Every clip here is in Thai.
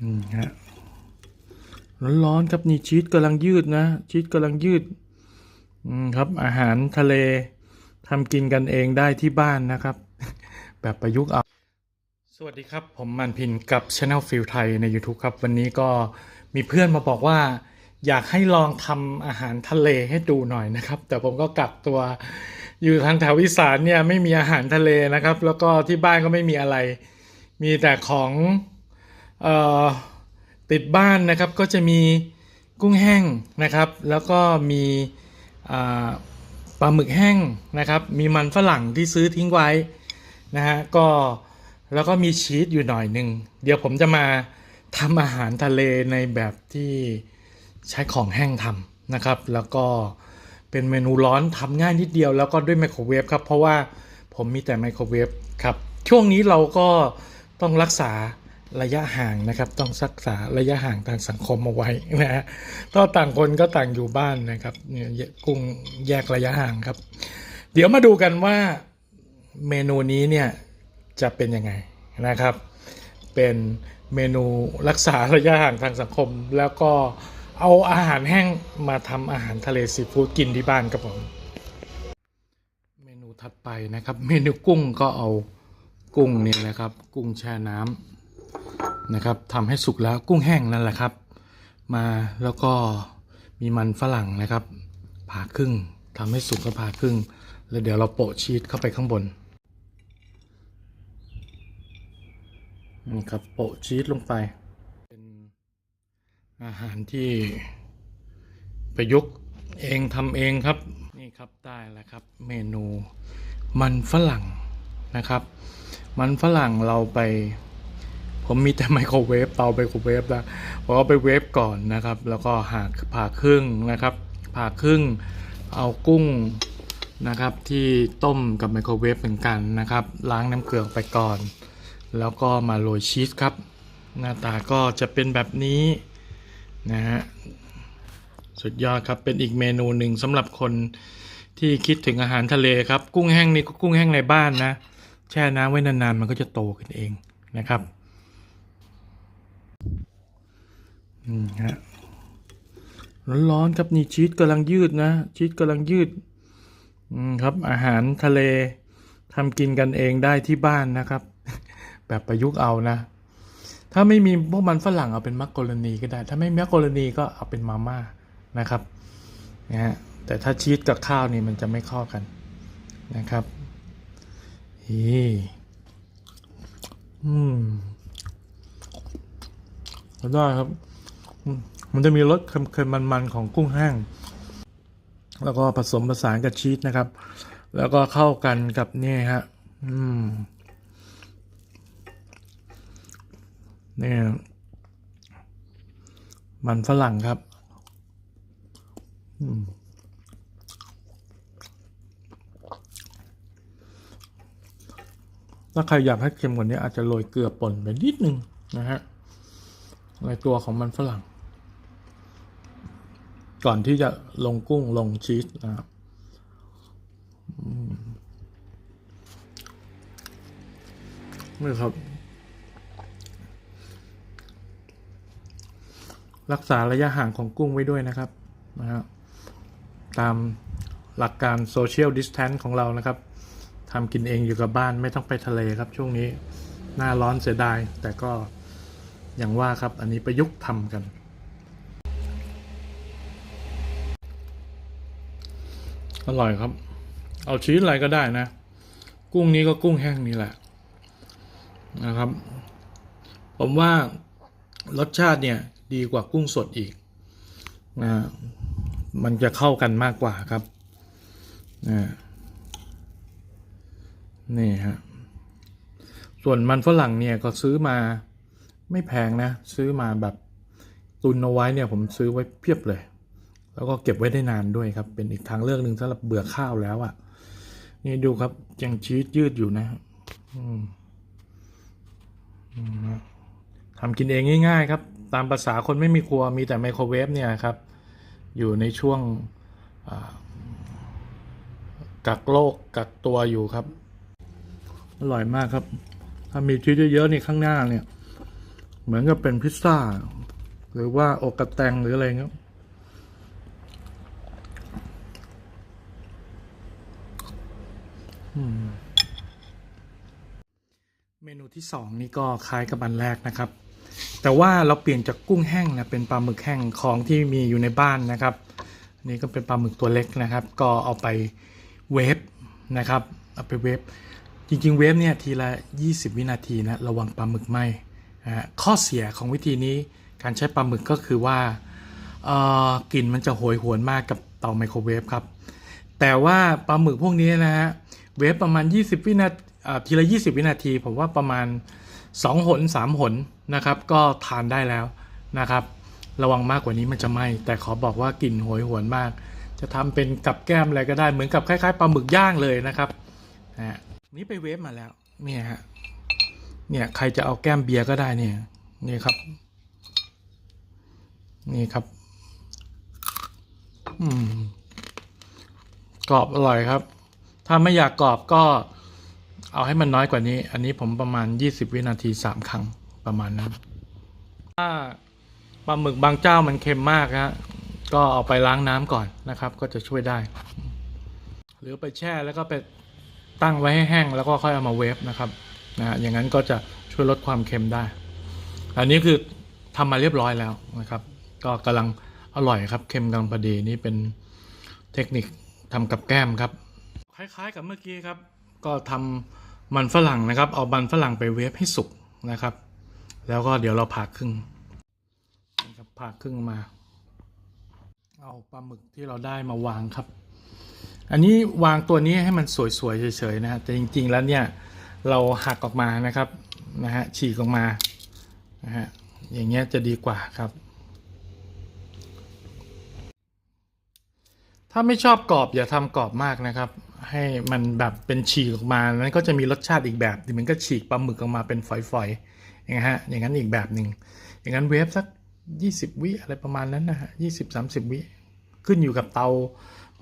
อืมฮะร้อนๆครับนี่ชีสกำลังยืดนะชีสกำลังยืดอืมครับ อาหารทะเลทำกินกันเองได้ที่บ้านนะครับ แบบประยุกต์เอา สวัสดีครับ ผมมันพินกับ Channel f i e l ไทยใน YouTube ครับ วันนี้ก็มีเพื่อนมาบอกว่า อยากให้ลองทำอาหารทะเลให้ดูหน่อยนะครับ แต่ผมก็กักตัวอยู่ทางแถวอีสานเนี่ยไม่มีอาหารทะเลนะครับ แล้วก็ที่บ้านก็ไม่มีอะไร มีแต่ของ ติดบ้านนะครับก็จะมีกุ้งแห้งนะครับ แล้วก็มีปลาหมึกแห้งนะครับ มีมันฝรั่งที่ซื้อทิ้งไว้นะฮะก็แล้วก็มีชีสอยู่หน่อยหนึ่งเดี๋ยวผมจะมาทำอาหารทะเลในแบบที่ใช้ของแห้งทำนะครับ แล้วก็เป็นเมนูร้อนทำง่ายนิดเดียว แล้วก็ด้วยไมโครเวฟครับ เพราะว่าผมมีแต่ไมโครเวฟครับ ช่วงนี้เราก็ต้องรักษา ระยะห่างนะครับต้องรักษาระยะห่างทางสังคมเอาไว้นะฮะก็ต่างคนก็ต่างอยู่บ้านนะครับเนี่ยกุ้งแยกระยะห่างครับ เดี๋ยวมาดูกันว่าเมนูนี้เนี่ยจะเป็นยังไงนะครับ เป็นเมนูรักษาระยะห่างทางสังคม แล้วก็เอาอาหารแห้งมาทำอาหารทะเลซีฟู้ดกินที่บ้านครับผมเมนูถัดไปนะครับ เมนูกุ้งก็เอากุ้งนี่แหละครับ กุ้งแช่น้ำ นะครับทำให้สุกแล้วกุ้งแห้งนั่นแหละครับ มาแล้วก็มีมันฝรั่งนะครับผ่าครึ่งทำให้สุกก็ผ่าครึ่ง แล้วเดี๋ยวเราโปะชีสเข้าไปข้างบนนี่ครับโปะชีสลงไป เป็นอาหารที่ประยุกต์เองทำเองครับ นี่ครับได้แล้วครับเมนูมันฝรั่งนะครับ มันฝรั่งเราไป ผมมีแต่ไมโครเวฟเตาไมโครเวฟนะผมเอาไปเวฟก่อนนะครับ แล้วก็หาผ่าครึ่งนะครับ ผ่าครึ่งเอากุ้งนะครับ ที่ต้มกับไมโครเวฟเหมือนกันนะครับ ล้างน้ำเกลือไปก่อน แล้วก็มาโรยชีสครับ หน้าตาก็จะเป็นแบบนี้นะฮะสุดยอดครับเป็นอีกเมนูหนึ่งสำหรับคนที่คิดถึงอาหารทะเลครับ กุ้งแห้งนี่ก็กุ้งแห้งในบ้านนะ แช่น้ำไว้นานๆมันก็จะโตขึ้นเองนะครับืมฮะร้อนๆครับนี่ชีสกำลังยืดนะชีสกำลังยืดอืมครับ อาหารทะเลทำกินกันเองได้ที่บ้านนะครับ แบบประยุกต์เอานะ ถ้าไม่มีพวกมันฝรั่งเอาเป็นมักกรนีก็ได้ ถ้าไม่มีมักกรนีก็เอาเป็นมาม่านะครับนะฮะแต่ถ้าชีสกับข้าวนี่มันจะไม่เข้ากันนะครับอีอืมได้ครับ มันจะมีรสเค็มๆมันๆของกุ้งแห้ง แล้วก็ผสมผสานกับชีสนะครับ แล้วก็เข้ากันกับนี่ฮะอืมนี่มันฝรั่งครับอืมถ้าใครอยากให้เค็มกว่านี้อาจจะโรยเกลือป่นไปนิดนึงนะฮะ ในตัวของมันฝรั่ง ก่อนที่จะลงกุ้งลงชีสนะครับนี่ครับ รักษาระยะห่างของกุ้งไว้ด้วยนะครับนะฮะตามหลักการโซเชียลดิสแทนของเรานะครับทำกินเองอยู่กับบ้านไม่ต้องไปทะเลครับช่วงนี้ หน้าร้อนเสียดายแต่ก็ อย่างว่าครับอันนี้ประยุกต์ทำกัน อร่อยครับ เอาชีสอะไรก็ได้นะ กุ้งนี้ก็กุ้งแห้งนี่แหละนะครับ ผมว่ารสชาติเนี่ยดีกว่ากุ้งสดอีกนะมันจะเข้ากันมากกว่าครับนะนี่ฮะส่วนมันฝรั่งเนี่ยก็ซื้อมา ไม่แพงนะ ซื้อมาแบบตุนเอาไว้เนี่ยผมซื้อไว้เพียบเลย แล้วก็เก็บไว้ได้นานด้วยครับ เป็นอีกทางเลือกหนึ่งสำหรับเบื่อข้าวแล้วอะ่ะ นี่ดูครับยังชีสยืดอยู่นะทำกินเองง่าย ๆ ครับ ตามภาษาคนไม่มีครัวมีแต่ไมโครเวฟเนี่ยครับ อยู่ในช่วงกักโรคกักตัวอยู่ครับ อร่อยมากครับ ถ้ามีชีสเยอะๆนี่ข้างหน้าเนี่ย เหมือนกับเป็นพิซซ่า หรือว่าอกกระแตงหรืออะไรเงี้ยเมนูที่สองนี่ก็คล้ายกับอันแรกนะครับ แต่ว่าเราเปลี่ยนจากกุ้งแห้งนะเป็นปลาหมึกแห้งของที่มีอยู่ในบ้านนะครับนนี่ก็เป็นปลาหมึกตัวเล็กนะครับ ก็เอาไปเวฟนะครับ เอาไปเวฟจริงๆ เวฟเนี่ยทีละ 20 วินาทีนะระวังปลาหมึกไหม นะข้อเสียของวิธีนี้การใช้ปลาหมึกก็คือว่ากลิ่นมันจะโหยหวนมากกับเตาไมโครเวฟครับ แต่ว่าปลาหมึกพวกนี้นะฮะเวฟประมาณ 20 วินาทีทีละ 20 วินาที ผมว่าประมาณ 2 หน 3 หนนะครับ ก็ทานได้แล้วนะครับ ระวังมากกว่านี้มันจะไหม้แต่ขอบอกว่ากลิ่นโหยหวนมาก จะทำเป็นกับแก้มอะไรก็ได้เหมือนกับคล้ายๆปลาหมึกย่างเลยนะครับนี่ไปเวฟมาแล้วเนี่ยฮะ เนี่ยใครจะเอาแก้มเบียร์ก็ได้เนี่ยนี่ครับ นี่ครับ อืมกรอบอร่อยครับ ถ้าไม่อยากกรอบก็เอาให้มันน้อยกว่านี้ อันนี้ผมประมาณ 20 วินาที 3 ครั้งประมาณนั้น ถ้าปลาหมึกบางเจ้ามันเค็มมากฮะก็เอาไปล้างน้ำก่อนนะครับ ก็จะช่วยได้ หรือไปแช่แล้วก็ไปตั้งไว้ให้แห้งแล้วก็ค่อยเอามาเวฟนะครับ นะฮะอย่างนั้นก็จะช่วยลดความเค็มได้ อันนี้คือทำมาเรียบร้อยแล้วนะครับ ก็กำลังอร่อยครับเค็มกำลังพอดีนี่เป็นเทคนิคทำกับแก้มครับ คล้ายๆกับเมื่อกี้ครับ ก็ทำมันฝรั่งนะครับ เอามันฝรั่งไปเวฟให้สุกนะครับ แล้วก็เดี๋ยวเราผ่าครึ่งนะครับผ่าครึ่งมา เอาปลาหมึกที่เราได้มาวางครับ อันนี้วางตัวนี้ให้มันสวยๆเฉยๆนะฮะแต่จริง ๆ แล้วเนี่ย เราหักออกมานะครับนะฮะฉีกออกมานะฮะอย่างเงี้ยจะดีกว่าครับ ถ้าไม่ชอบกรอบอย่าทำกรอบมากนะครับ ให้มันแบบเป็นฉีกออกมานั้นก็จะมีรสชาติอีกแบบมือนก็ฉีกปลาหมึกออกมาเป็นฝอยๆอย่างเงี้ยฮะอย่างนั้นอีกแบบหนึ่งอย่างนั้นเวฟสัก 20 วิอะไรประมาณนั้นนะฮะยี่สิบสามสิบวิขึ้นอยู่กับเตา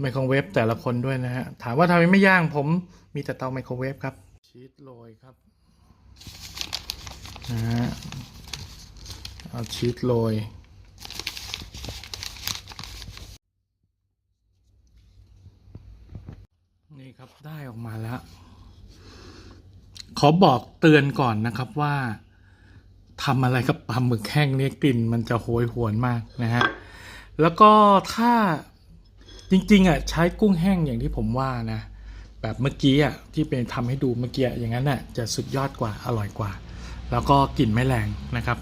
ไมโครเวฟแต่ละคนด้วยนะฮะถามว่าทำไมไม่ย่างผมมีแต่เตาไมโครเวฟครับ ชีสโรยครับนะฮะเอาชีสโรยนี่ครับได้ออกมาแล้ว ขอบอกเตือนก่อนนะครับว่าทำอะไรกับปลาหมึกแห้งเนี่ยกลิ่นมันจะโหยหวนมากนะฮะแล้วก็ถ้าจริงๆอะใช้กุ้งแห้งอย่างที่ผมว่านะ แบบเมื่อกี้อะที่เป็นทำให้ดูเมื่อกี้อย่างนั้นน่ะจะสุดยอดกว่าอร่อยกว่า แล้วก็กลิ่นไม่แรงนะครับ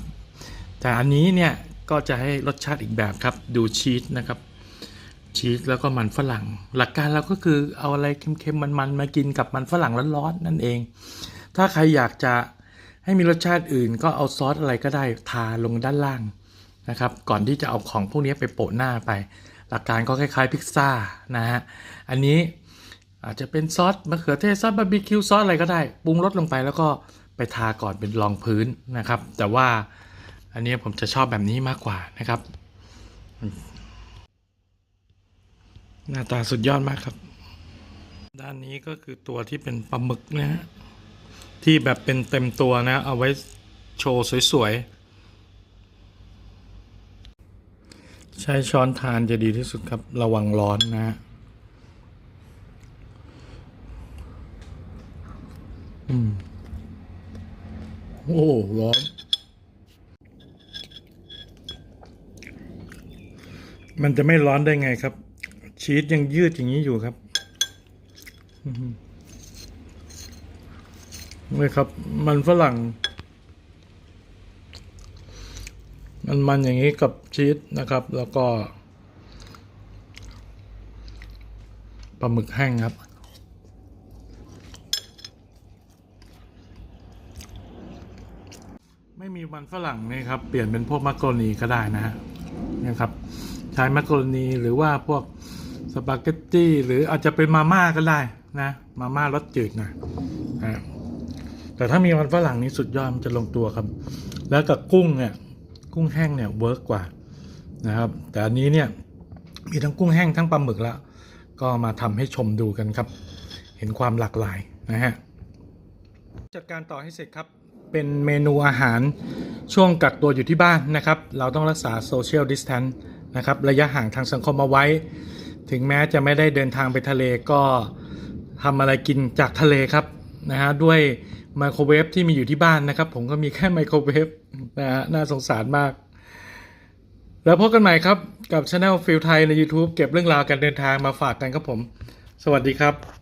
แต่อันนี้เนี่ยก็จะให้รสชาติอีกแบบครับดูชีสนะครับชีสแล้วก็มันฝรั่ง หลักการเราก็คือเอาอะไรเค็มๆมันๆมากินกับมันฝรั่งร้อนๆนั่นเอง ถ้าใครอยากจะให้มีรสชาติอื่น ก็เอาซอสอะไรก็ได้ทาลงด้านล่างนะครับ ก่อนที่จะเอาของพวกนี้ไปโปะหน้าไป หลักการก็คล้ายๆพิซซ่านะฮะอันนี้ อาจจะเป็นซอสมะเขือเทศซอสบาร์บีคิวซอสอะไรก็ได้ปรุงรสลงไปแล้วก็ไปทาก่อนเป็นรองพื้นนะครับ แต่ว่าอันนี้ผมจะชอบแบบนี้มากกว่านะครับ หน้าตาสุดยอดมากครับ ด้านนี้ก็คือตัวที่เป็นปลาหมึกนะฮะที่แบบเป็นเต็มตัวนะ เอาไว้โชว์สวยๆ ใช้ช้อนทานจะดีที่สุดครับระวังร้อนนะฮะ โอ้ร้อนมันจะไม่ร้อนได้ไงครับ ชีสยังยืดอย่างนี้อยู่ครับนี่ครับ มันฝรั่ง มันมันอย่างนี้กับชีสนะครับ แล้วก็ปลาหมึกแห้งครับ ไม่มีมันฝรั่งนี่ครับเปลี่ยนเป็นพวกมักโกนีก็ได้นะฮะเนี่ยครับใช้มักโกนีหรือว่าพวกสปาเกตตี้หรืออาจจะเป็นมาม่าก็ได้นะมาม่ารสจืดนะฮะแต่ถ้ามีมันฝรั่งนี่สุดยอดมันจะลงตัวครับ แล้วกับกุ้งเนี่ยกุ้งแห้งเนี่ยเวิร์กกว่านะครับ แต่อันนี้เนี่ยมีทั้งกุ้งแห้งทั้งปลาหมึกแล้วก็มาทำให้ชมดูกันครับ เห็นความหลากหลายนะฮะจัดการต่อให้เสร็จครับ เป็นเมนูอาหารช่วงกักตัวอยู่ที่บ้านนะครับ เราต้องรักษาโซเชียลดิส a ทนนะครับระยะห่างทางสังคมเอาไว้ ถึงแม้จะไม่ได้เดินทางไปทะเลก็ทำอะไรกินจากทะเลครับนะฮะด้วยไมโครเวฟที่มีอยู่ที่บ้านนะครับ ผมก็มีแค่ไมโครเวฟนะฮะน่าสงสารมาก แล้วพบกันใหม่ครับกับช anel ฟิลไทยใน YouTube เก็บเรื่องราวการเดินทางมาฝากกันครับผม สวัสดีครับ